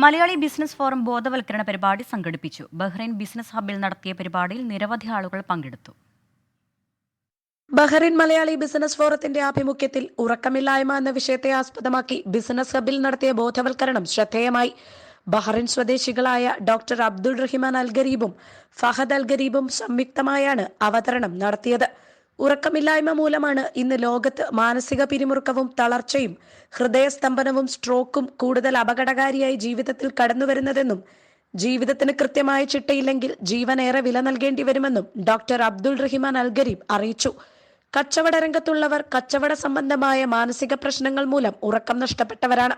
Malayali business forum ബോധവൽക്കരണ പരിപാടി സംഘടിപ്പിച്ചു. ബഹ്റൈൻ ബിസിനസ് ഹബിൽ നടത്തിയ പരിപാടിയിൽ നിരവധി ആളുകൾ പങ്കെടുത്തു. ബഹ്റൈൻ മലയാളി ബിസിനസ് ഫോറത്തിന്റെ ആഭിമുഖ്യത്തിൽ ഉറക്കമില്ലായ്മ എന്ന വിഷയത്തെ ആസ്പദമാക്കി ബിസിനസ് ഹബിൽ നടത്തിയ ബോധവൽക്കരണം ശ്രദ്ധേയമായി. ബഹ്റൈൻ സ്വദേശികളായ ഡോക്ടർ അബ്ദുൾ റഹിമാൻ അൽഗരീബും ഫഹദ് അൽഗരീബും സംയുക്തമായാണ് അവതരണം നടത്തിയത്. ഉറക്കമില്ലായ്മ മൂലമാണ് ഇന്ന് ലോകത്ത് മാനസിക പിരിമുറുക്കവും തളർച്ചയും ഹൃദയസ്തംഭനവും സ്ട്രോക്കും കൂടുതൽ അപകടകാരിയായി ജീവിതത്തിൽ കടന്നുവരുന്നതെന്നും ജീവിതത്തിന് കൃത്യമായ ചിട്ടയില്ലെങ്കിൽ ജീവൻ ഏറെ വില നൽകേണ്ടി വരുമെന്നും ഡോക്ടർ അബ്ദുൾ റഹിമാൻ അൽഗരീബ് അറിയിച്ചു. കച്ചവട രംഗത്തുള്ളവർ കച്ചവട സംബന്ധമായ മാനസിക പ്രശ്നങ്ങൾ മൂലം ഉറക്കം നഷ്ടപ്പെട്ടവരാണ്.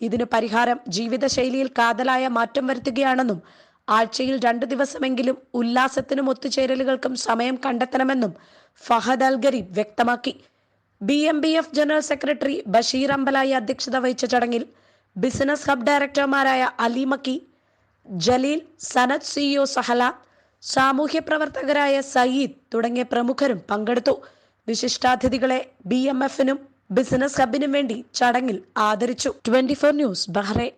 ഇതിനു പരിഹാരം ജീവിതശൈലിയിൽ കാതലായ മാറ്റം വരുത്തുകയാണെന്നും ആഴ്ചയിൽ രണ്ടു ദിവസമെങ്കിലും ഉല്ലാസത്തിനും ഒത്തുചേരലുകൾക്കും സമയം കണ്ടെത്തണമെന്നും ഫഹദ് അൽ ഗരീബ് വ്യക്തമാക്കി. B M B F general secretary Basheer Ambalayi അധ്യക്ഷത വഹിച്ച ചടങ്ങിൽ business hub ഡയറക്ടർമാരായ Ali Makki Jaleel Sanath CEO Sahala സാമൂഹ്യ പ്രവർത്തകരായ സയ്യിദ് തുടങ്ങിയ പ്രമുഖരും പങ്കെടുത്തു. വിശിഷ്ടാതിഥികളെ ബി എം എഫിനും ബിസിനസ് ഹബിനും വേണ്ടി ചടങ്ങിൽ ആദരിച്ചു. Twenty four news Bahrain.